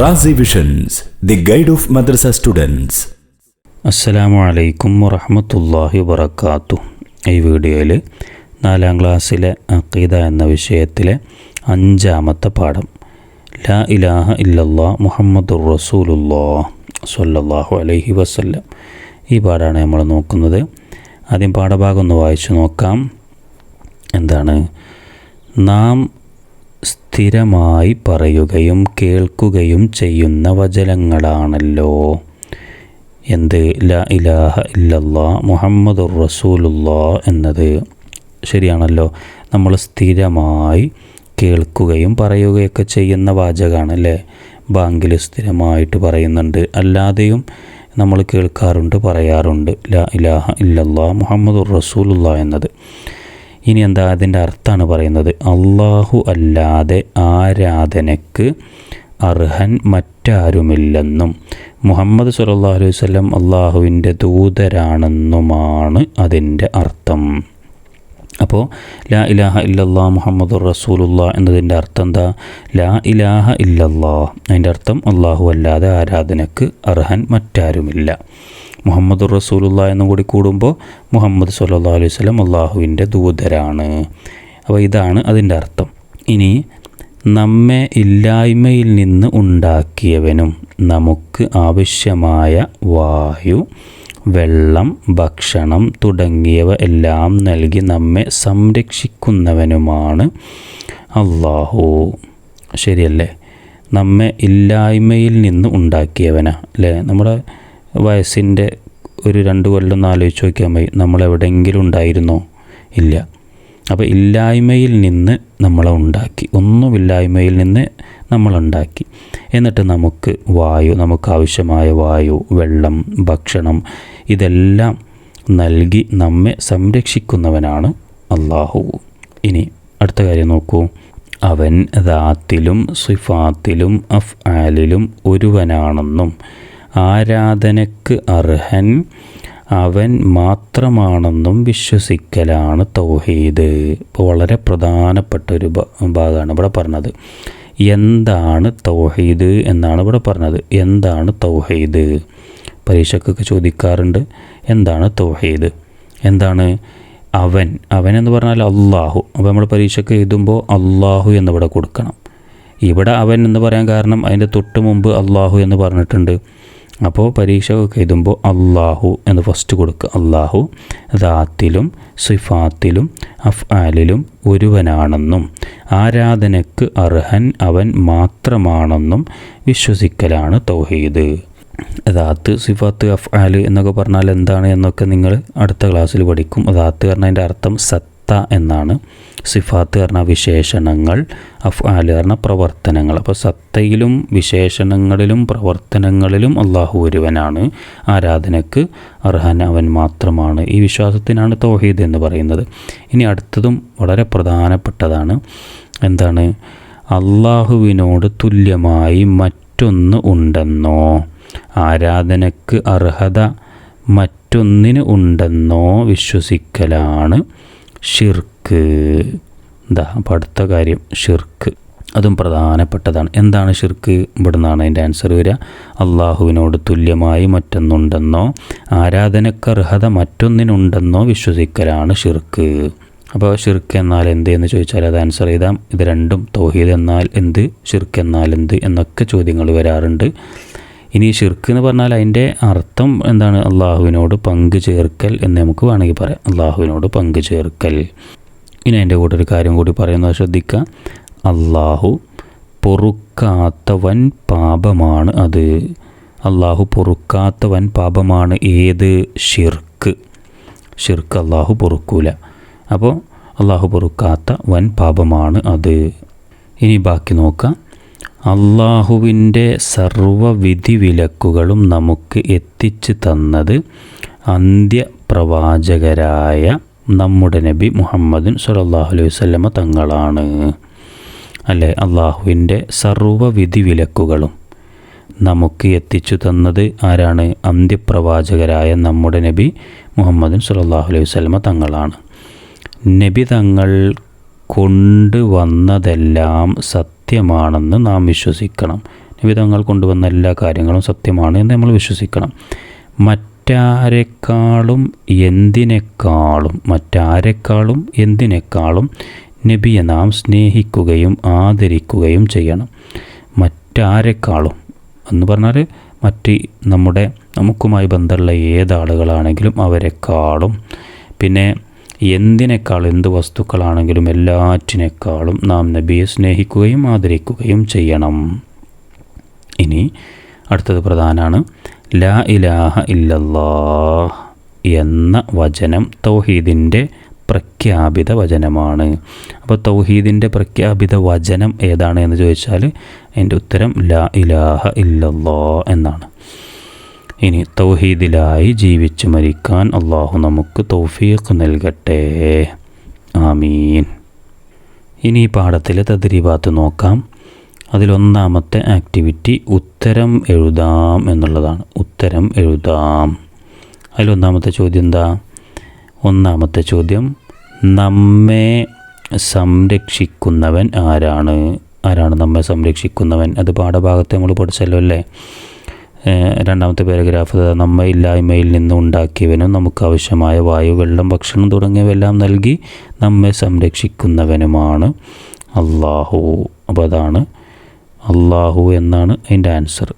Razi visions the guide of madrasa students അസ്സലാമു അലൈക്കും വറഹമത്തല്ലാഹി വബർക്കാത്തു ഈ വീഡിയോയിൽ നാലാം ക്ലാസ്സിലെ അക്കീദ എന്ന വിഷയത്തിലെ അഞ്ചാമത്തെ പാഠം. ലാ ഇലാഹ ഇല്ലല്ലാ മുഹമ്മദുർ റസൂലുല്ലാ സല്ലല്ലാഹു അലൈഹി വസല്ലം. ഈ പാഠമാണ് നമ്മൾ നോക്കുന്നത്. ആദ്യം പാഠഭാഗം ഒന്ന് വായിച്ചു നോക്കാം. എന്താണ്? നാം സ്ഥിരമായി പറയുകയും കേൾക്കുകയും ചെയ്യുന്ന വചനങ്ങളാണല്ലോ. എന്ത്? ല ഇലാഹ ഇല്ലല്ലാ മുഹമ്മദുർ റസൂലുല്ലാ എന്നത്. ശരിയാണല്ലോ. നമ്മൾ സ്ഥിരമായി കേൾക്കുകയും പറയുകയൊക്കെ ചെയ്യുന്ന വാചകമാണ് അല്ലേ ബാങ്കിൽ സ്ഥിരമായിട്ട് പറയുന്നുണ്ട്. അല്ലാതെയും നമ്മൾ കേൾക്കാറുണ്ട് പറയാറുണ്ട്. ല ഇലാഹ ഇല്ലല്ലാ മുഹമ്മദുർ റസൂലുള്ള എന്നത്. ഇനി എന്താ അതിന്റെ അർത്ഥമാണ് പറയുന്നത്? അള്ളാഹു അല്ലാതെ ആരാധനയ്ക്ക് അർഹൻ മറ്റാരുമില്ലെന്നും മുഹമ്മദ് സുല്ലാ അലൈഹി വല്ലം അള്ളാഹുവിന്റെ ദൂതരാണെന്നുമാണ് അതിന്റെ അർത്ഥം. അപ്പോൾ ലാ ഇലാഹ ഇല്ലല്ലാ മുഹമ്മദ് റസൂലുള്ള എന്നതിന്റെ അർത്ഥം എന്താ? ലാ ഇലാഹ ഇല്ലല്ലാ അതിന്റെ അർത്ഥം അള്ളാഹു അല്ലാതെ ആരാധനയ്ക്ക് അർഹൻ മറ്റാരുമില്ല. മുഹമ്മദ് റസൂലുള്ള എന്നും കൂടി കൂടുമ്പോൾ മുഹമ്മദ് സല്ലാ അലൈഹി സ്വലം അള്ളാഹുവിന്റെ ദൂതരാണ്. അപ്പോൾ ഇതാണ് അതിന്റെ അർത്ഥം. ഇനി നമ്മെ ഇല്ലായ്മയിൽ നിന്ന് ഉണ്ടാക്കിയവനും നമുക്ക് ആവശ്യമായ വായു വെള്ളം ഭക്ഷണം തുടങ്ങിയവ എല്ലാം നൽകി നമ്മെ സംരക്ഷിക്കുന്നവനുമാണ് അള്ളാഹു ശരിയല്ലേ? നമ്മെ ഇല്ലായ്മയിൽ നിന്ന് ഉണ്ടാക്കിയവനാ അല്ലേ? നമ്മുടെ വയസ്സിന്റെ ഒരു രണ്ട് കൊല്ലം ആലോചിച്ച് നോക്കിയാൽ മതി. നമ്മളെവിടെയെങ്കിലും ഉണ്ടായിരുന്നോ? ഇല്ല. അപ്പോൾ ഇല്ലായ്മയിൽ നിന്ന് നമ്മളെ ഉണ്ടാക്കി. ഒന്നുമില്ലായ്മയിൽ നിന്ന് നമ്മളുണ്ടാക്കി. എന്നിട്ട് നമുക്ക് വായു നമുക്ക് ആവശ്യമായ വായു വെള്ളം ഭക്ഷണം ഇതെല്ലാം നൽകി നമ്മെ സംരക്ഷിക്കുന്നവനാണ് അള്ളാഹു ഇനി അടുത്ത കാര്യം നോക്കൂ. അവൻ ദാത്തിലും സിഫാത്തിലും അഫ് ആലിലും ഒരുവനാണെന്നും ആരാധനക്ക് അർഹൻ അവൻ മാത്രമാണെന്നും വിശ്വസിക്കലാണ് തൗഹീദ്. ഇപ്പോൾ വളരെ പ്രധാനപ്പെട്ട ഒരു ഭാഗമാണ് ഇവിടെ പറഞ്ഞത്. എന്താണ് തൗഹീദ് എന്നാണ് ഇവിടെ പറഞ്ഞത്. എന്താണ് തൗഹീദ്? പരീക്ഷക്കൊക്കെ ചോദിക്കാറുണ്ട്. എന്താണ് തൗഹീദ്? എന്താണ്? അവൻ അവൻ എന്ന് പറഞ്ഞാൽ അള്ളാഹു അപ്പോൾ നമ്മൾ പരീക്ഷയ്ക്ക് എഴുതുമ്പോൾ അള്ളാഹു എന്നിവിടെ കൊടുക്കണം. ഇവിടെ അവൻ എന്ന് പറയാൻ കാരണം അതിന്റെ തൊട്ട് മുമ്പ് അള്ളാഹു എന്ന് പറഞ്ഞിട്ടുണ്ട്. അപ്പോൾ പരീക്ഷയൊക്കെ എഴുതുമ്പോൾ അള്ളാഹു എന്ന് ഫസ്റ്റ് കൊടുക്കുക അള്ളാഹു ദാത്തിലും സിഫാത്തിലും അഫ്ആലിലും ഒരുവനാണെന്നും ആരാധനയ്ക്ക് അർഹൻ അവൻ മാത്രമാണെന്നും വിശ്വസിക്കലാണ് തൗഹീദ്. ദാത്ത് സിഫാത്ത് അഫ്ആൽ എന്നൊക്കെ പറഞ്ഞാൽ എന്താണ് എന്നൊക്കെ നിങ്ങൾ അടുത്ത ക്ലാസ്സിൽ പഠിക്കും. ദാത്ത് പറഞ്ഞതിന്റെ അർത്ഥം സത്ത എന്നാണ് സിഫാത്ത് പറഞ്ഞ വിശേഷണങ്ങൾ അഫ്ആൽ പറഞ്ഞ പ്രവർത്തനങ്ങൾ. അപ്പോൾ സത്തയിലും വിശേഷണങ്ങളിലും പ്രവർത്തനങ്ങളിലും അള്ളാഹു ഒരുവനാണ്. ആരാധനയ്ക്ക് അർഹൻ അവൻ മാത്രമാണ്. ഈ വിശ്വാസത്തിനാണ് തൗഹീദ് എന്ന് പറയുന്നത്. ഇനി അടുത്തതും വളരെ പ്രധാനപ്പെട്ടതാണ്. എന്താണ്? അള്ളാഹുവിനോട് തുല്യമായി മറ്റൊന്ന് ഉണ്ടെന്നോ? ആരാധനയ്ക്ക് അർഹത മറ്റൊന്നിന് ഉണ്ടെന്നോ വിശ്വസിക്കലാണ്. ഷിർക്ക്. എന്താ അപ്പോൾ അടുത്ത കാര്യം ഷിർക്ക്. അതും പ്രധാനപ്പെട്ടതാണ്. എന്താണ് ഷിർക്ക്? ഇവിടെ നിന്നാണ് അതിന്റെ ആൻസർ വരിക. അള്ളാഹുവിനോട് തുല്യമായി മറ്റൊന്നുണ്ടെന്നോ ആരാധനക്കർഹത മറ്റൊന്നിനുണ്ടെന്നോ വിശ്വസിക്കലാണ് ഷിർക്ക്. അപ്പോൾ ഷിർക്ക് എന്നാൽ എന്ത് എന്ന് ചോദിച്ചാൽ അത് ആൻസർ ചെയ്താം ഇത് രണ്ടും തൗഹീദ് എന്നാൽ എന്ത്? ഷിർക്ക് എന്നാൽ എന്ത്? എന്നൊക്കെ ചോദ്യങ്ങൾ വരാറുണ്ട്. ഇനി ഷിർക്ക് എന്ന് പറഞ്ഞാൽ അതിന്റെ അർത്ഥം എന്താണ്? അള്ളാഹുവിനോട് പങ്കു ചേർക്കൽ എന്ന് നമുക്ക് വേണമെങ്കിൽ പറയാം. അള്ളാഹുവിനോട് പങ്കു ചേർക്കൽ. ഇനി അതിന്റെ കൂടെ ഒരു കാര്യം കൂടി പറയുന്നത് ശ്രദ്ധിക്കുക അള്ളാഹു പൊറുക്കാത്ത വൻ പാപമാണ് അത്. അള്ളാഹു പൊറുക്കാത്ത വൻ പാപമാണ് ഏത്? ഷിർക്ക് ഷിർക്ക് അള്ളാഹു പൊറുക്കൂല. അപ്പോൾ അള്ളാഹു പൊറുക്കാത്ത വൻ പാപമാണ് അത്. ഇനി ബാക്കി നോക്കാം. അള്ളാഹുവിന്റെ സർവവിധി വിലക്കുകളും നമുക്ക് എത്തിച്ചു തന്നത് അന്ത്യപ്രവാചകരായ നമ്മുടെ നബി മുഹമ്മദ് സല്ലാഹു അലൈഹി വല്ലമ തങ്ങളാണ്. അല്ലേ? അള്ളാഹുവിന്റെ സർവവിധി വിലക്കുകളും നമുക്ക് എത്തിച്ചു തന്നത് ആരാണ്? അന്ത്യപ്രവാചകരായ നമ്മുടെ നബി മുഹമ്മദ് സല്ലാഹു അലൈഹി വല്ലമ തങ്ങളാണ്. നബി തങ്ങൾ കൊണ്ടുവന്നതെല്ലാം സത്യമാണെന്ന് നാം വിശ്വസിക്കണം. നിവിധങ്ങൾ കൊണ്ടുവന്ന എല്ലാ കാര്യങ്ങളും സത്യമാണ് എന്ന് നമ്മൾ വിശ്വസിക്കണം. മറ്റാരെക്കാളും എന്തിനേക്കാളും മറ്റാരെക്കാളും എന്തിനേക്കാളും നബിയെ നാം സ്നേഹിക്കുകയും ആദരിക്കുകയും ചെയ്യണം. മറ്റാരെക്കാളും എന്ന് പറഞ്ഞാൽ മറ്റ് നമ്മുടെ നമുക്കുമായി ബന്ധമുള്ള ഏതാളുകളാണെങ്കിലും അവരെക്കാളും. പിന്നെ എന്തിനേക്കാൾ എന്ത് വസ്തുക്കളാണെങ്കിലും എല്ലാറ്റിനേക്കാളും നാം നബിയെ സ്നേഹിക്കുകയും ആദരിക്കുകയും ചെയ്യണം. ഇനി അടുത്തത് പ്രധാനമാണ് ലാ ഇലാഹ ഇല്ലല്ലാ എന്ന വചനം തൗഹീദിന്റെ പ്രഖ്യാപിത വചനമാണ്. അപ്പോൾ തൗഹീദിന്റെ പ്രഖ്യാപിത വചനം ഏതാണ് എന്ന് ചോദിച്ചാൽ അതിന്റെ ഉത്തരം ലാ ഇലാഹ ഇല്ലല്ലാ എന്നാണ്. ഇനി തൗഹീദിലായി ജീവിച്ച് മരിക്കാൻ അള്ളാഹു നമുക്ക് തൗഫീഖ് നൽകട്ടെ. ആമീൻ. ഇനി ഈ പാഠത്തിലെ തദ്രീബാത്ത് നോക്കാം. അതിലൊന്നാമത്തെ ആക്ടിവിറ്റി ഉത്തരം എഴുതാം എന്നുള്ളതാണ്. ഉത്തരം എഴുതാം. അതിലൊന്നാമത്തെ ചോദ്യം എന്താ? ഒന്നാമത്തെ ചോദ്യം നമ്മെ സംരക്ഷിക്കുന്നവൻ ആരാണ്? ആരാണ് നമ്മെ സംരക്ഷിക്കുന്നവൻ? അത് പാഠഭാഗത്ത് നമ്മൾ പഠിച്ചല്ലോ അല്ലേ? രണ്ടാമത്തെ പാരഗ്രാഫ് നമ്മ ഇല്ലായ്മയിൽ നിന്ന് ഉണ്ടാക്കിയവനും നമുക്ക് ആവശ്യമായ വായു വെള്ളം ഭക്ഷണം തുടങ്ങിയവെല്ലാം നൽകി നമ്മെ സംരക്ഷിക്കുന്നവനുമാണ് അള്ളാഹു അപ്പോൾ അതാണ് അള്ളാഹു എന്നാണ് അതിന്റെ ആൻസർ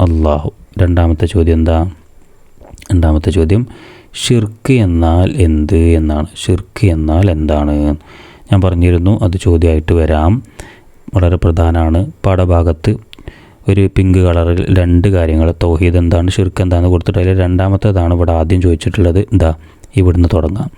അള്ളാഹു രണ്ടാമത്തെ ചോദ്യം എന്താ? രണ്ടാമത്തെ ചോദ്യം ഷിർക്ക് എന്നാൽ എന്ത്? എന്നാണ്. ഷിർക്ക് എന്നാൽ എന്താണ്? ഞാൻ പറഞ്ഞിരുന്നു അത് ചോദ്യമായിട്ട് വരാം. വളരെ പ്രധാനമാണ് പാഠഭാഗത്ത് ഒരു പിങ്ക് കളറിൽ രണ്ട് കാര്യങ്ങൾ. തൗഹീദ് എന്താണ് ഷിർക്ക് എന്താണ് കൊടുത്തിട്ട് അതിൽ രണ്ടാമത്തേതാണ് ഇവിടെ ആദ്യം ചോദിച്ചിട്ടുള്ളത്. എന്താ ഇവിടുന്ന് തുടങ്ങാം.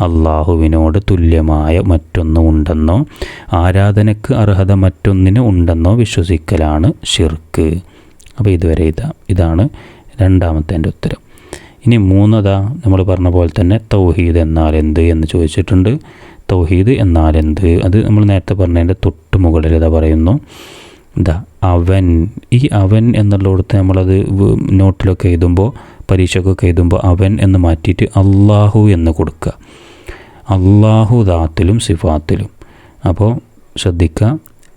അള്ളാഹുവിനോട് തുല്യമായ മറ്റൊന്നും ഉണ്ടെന്നോ ആരാധനയ്ക്ക് അർഹത മറ്റൊന്നിന് ഉണ്ടെന്നോ വിശ്വസിക്കലാണ് ഷിർക്ക് അപ്പോൾ ഇതുവരെ ഇതാ ഇതാണ് രണ്ടാമത്തെ എന്റെ ഉത്തരം. ഇനി മൂന്നതാ നമ്മൾ പറഞ്ഞ പോലെ തന്നെ തൗഹീദ് എന്നാൽ എന്ത് എന്ന് ചോദിച്ചിട്ടുണ്ട്. തൗഹീദ് എന്നാൽ എന്ത്? അത് നമ്മൾ നേരത്തെ പറഞ്ഞതിന്റെ തൊട്ട് മുകളിൽ ഇതാ പറയുന്നു. എന്താ അവൻ ഈ അവൻ എന്നുള്ളിടത്ത് നമ്മളത് നോട്ടിലൊക്കെ എഴുതുമ്പോൾ പരീക്ഷക്കൊക്കെ എഴുതുമ്പോൾ അവൻ എന്ന് മാറ്റിയിട്ട് അള്ളാഹു എന്ന് കൊടുക്കുക അള്ളാഹു ദാത്തിലും സിഫാത്തിലും. അപ്പോൾ ശ്രദ്ധിക്കുക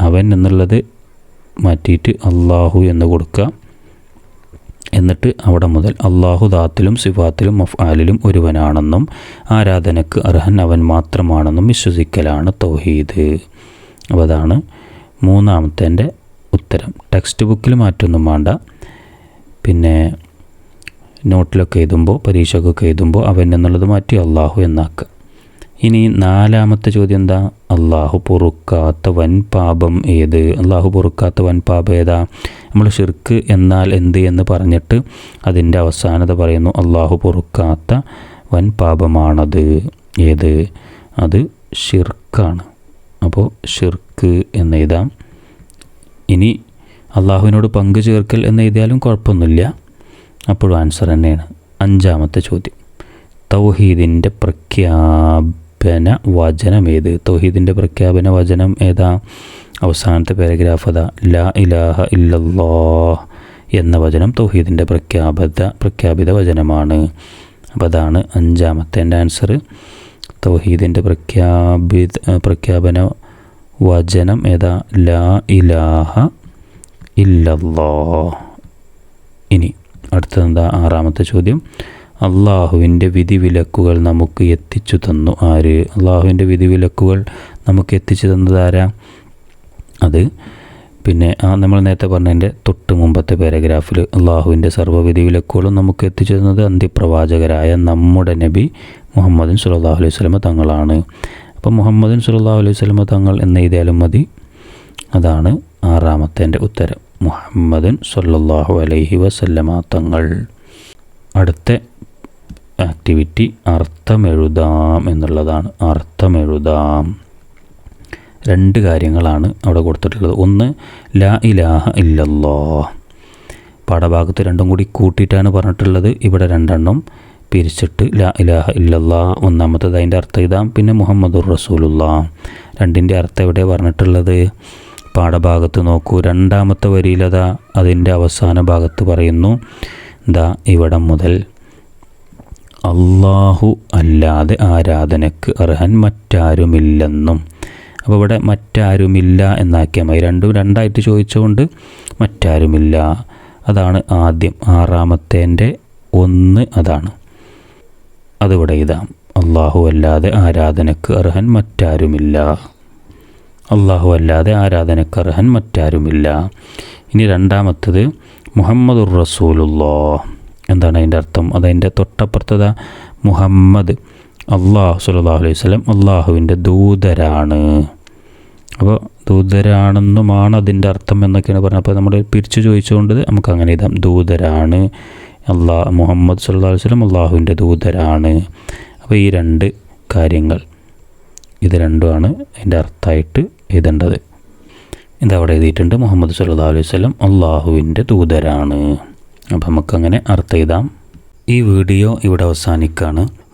അവൻ എന്നുള്ളത് മാറ്റിയിട്ട് അള്ളാഹു എന്ന് കൊടുക്കുക എന്നിട്ട് അവിടെ മുതൽ അള്ളാഹു ദാത്തിലും സിഫാത്തിലും മഫ്ആലിലും ഒരുവനാണെന്നും ആരാധനക്ക് അർഹൻ അവൻ മാത്രമാണെന്നും വിശ്വസിക്കലാണ് തൗഹീദ്. അപ്പോൾ അതാണ് മൂന്നാമത്തെ ഉത്തരം. ടെക്സ്റ്റ് ബുക്കിൽ മാറ്റൊന്നും വേണ്ട പിന്നെ നോട്ടിലൊക്കെ എഴുതുമ്പോൾ പരീക്ഷക്കൊക്കെ എഴുതുമ്പോൾ അവൻ എന്നുള്ളത് മാറ്റി അള്ളാഹു എന്നാക്കുക ഇനി നാലാമത്തെ ചോദ്യം എന്താ? അള്ളാഹു പൊറുക്കാത്ത വൻ പാപം ഏത്? അള്ളാഹു പൊറുക്കാത്ത വൻ പാപം ഏതാ? നമ്മൾ ഷിർക്ക് എന്നാൽ എന്ത് എന്ന് പറഞ്ഞിട്ട് അതിന്റെ അവസാനത പറയുന്നു അള്ളാഹു പൊറുക്കാത്ത വൻ പാപമാണത്. ഏത്? അത് ഷിർക്കാണ് അപ്പോൾ ഷിർക്ക് എന്ന് എഴുതാം. ഇനി അള്ളാഹുവിനോട് പങ്കു ചേർക്കൽ എന്ന് എഴുതിയാലും കുഴപ്പമൊന്നുമില്ല. അപ്പോഴും ആൻസർ തന്നെയാണ്. അഞ്ചാമത്തെ ചോദ്യം. തൗഹീദിന്റെ പ്രഖ്യാപന വചനം ഏത്? തൗഹീദിന്റെ പ്രഖ്യാപന വചനം ഏതാ? അവസാനത്തെ പാരഗ്രാഫ് അതാ. ലാ ഇലാഹ ഇല്ലല്ലാ എന്ന വചനം തൗഹീദിന്റെ പ്രഖ്യാപിത പ്രഖ്യാപിത വചനമാണ്. അപ്പോൾ അതാണ് അഞ്ചാമത്തെ എന്റെ ആൻസർ തൗഹീദിന്റെ പ്രഖ്യാപിത പ്രഖ്യാപന വചനം ഏതാ? ലാ ഇലാഹ ഇല്ലല്ലോ ഇനി അടുത്തതെന്താ? ആറാമത്തെ ചോദ്യം. അള്ളാഹുവിന്റെ വിധിവിലക്കുകൾ നമുക്ക് എത്തിച്ചു തന്നു ആര്? അള്ളാഹുവിന്റെ വിധിവിലക്കുകൾ നമുക്ക് എത്തിച്ചു തന്നത് ആരാ? അത് പിന്നെ ആ നമ്മൾ നേരത്തെ പറഞ്ഞതിന്റെ തൊട്ട് മുമ്പത്തെ പാരഗ്രാഫിൽ അള്ളാഹുവിന്റെ സർവവിധി വിലക്കുകളും നമുക്ക് എത്തിച്ചു തന്നത് അന്ത്യപ്രവാചകരായ നമ്മുടെ നബി മുഹമ്മദ് സുല്ലാഹു അലൈഹി സ്വലമ തങ്ങളാണ്. അപ്പം മുഹമ്മദിൻ സുല്ലാ അലൈഹി സ്വലമ തങ്ങൾ എന്ന് എഴുതിയാലും മതി. അതാണ് ആറാമത്തെ ഉത്തരം. മുഹമ്മദിൻ സല്ലല്ലാഹു അലൈഹി വസല്ലമ തങ്ങൾ. അടുത്ത ആക്ടിവിറ്റി അർത്ഥമെഴുതാം എന്നുള്ളതാണ്. അർത്ഥമെഴുതാം. രണ്ട് കാര്യങ്ങളാണ് അവിടെ കൊടുത്തിട്ടുള്ളത്. ഒന്ന് ലാ ഇലാഹ ഇല്ലല്ലോ പാഠഭാഗത്ത് രണ്ടും കൂടി കൂട്ടിയിട്ടാണ് പറഞ്ഞിട്ടുള്ളത്. ഇവിടെ രണ്ടെണ്ണം. പിരിച്ചിട്ട് ലാ ഇലാഹ ഇല്ലല്ലാ. ഒന്നാമത്തത് അതിന്റെ അർത്ഥം ഇതാം. പിന്നെ മുഹമ്മദുർ റസൂലുള്ള. രണ്ടിന്റെ അർത്ഥം എവിടെ പറഞ്ഞിട്ടുള്ളത്? പാഠഭാഗത്ത് നോക്കൂ. രണ്ടാമത്തെ വരിയിലതാ അതിന്റെ അവസാന ഭാഗത്ത് പറയുന്നു. ദാ ഇവിടം മുതൽ. അള്ളാഹു അല്ലാതെ ആരാധനക്ക് അർഹൻ മറ്റാരുമില്ലെന്നും. അപ്പോൾ ഇവിടെ മറ്റാരുമില്ല എന്നാക്കിയാൽ മതി. രണ്ടും രണ്ടായിട്ട് ചോദിച്ചുകൊണ്ട് മറ്റാരുമില്ല. അതാണ് ആദ്യം. ആറാമത്തേന്റെ ഒന്ന് അതാണ്. അതിവിടെ ഇതാം. അള്ളാഹു അല്ലാതെ ആരാധനക്ക് അർഹൻ മറ്റാരുമില്ല. അള്ളാഹു അല്ലാതെ ആരാധനക്ക് അർഹൻ മറ്റാരുമില്ല. ഇനി രണ്ടാമത്തത് മുഹമ്മദുർ റസൂലുള്ളോ. എന്താണ് അതിന്റെ അർത്ഥം? അതതിന്റെ തൊട്ടപ്പുറത്തത മുഹമ്മദ്. അള്ളാഹു സുല്ലാ അലൈഹി സ്വലം അള്ളാഹുവിന്റെ ദൂതരാണ്. അപ്പോൾ ദൂതരാണെന്നുമാണ് അതിന്റെ അർത്ഥം എന്നൊക്കെയാണ് പറഞ്ഞത്. അപ്പോൾ നമ്മൾ പിരിച്ചു ചോദിച്ചുകൊണ്ട് നമുക്ക് അങ്ങനെ ഇതാം ദൂതരാണ്. അള്ളാ മുഹമ്മദ് സല്ലാ വസല്ലം അള്ളാഹുവിന്റെ ദൂതരാണ്. അപ്പോൾ ഈ രണ്ട് കാര്യങ്ങൾ ഇത് രണ്ടുമാണ് അതിന്റെ അർത്ഥമായിട്ട് എഴുതേണ്ടത്. ഇതവിടെ എഴുതിയിട്ടുണ്ട്. മുഹമ്മദ് സല്ലാ അലൈഹി വസല്ലം അള്ളാഹുവിന്റെ ദൂതരാണ്. അപ്പം നമുക്കങ്ങനെ അർത്ഥം എഴുതാം. ഈ വീഡിയോ ഇവിടെ അവസാനിക്കുകയാണ്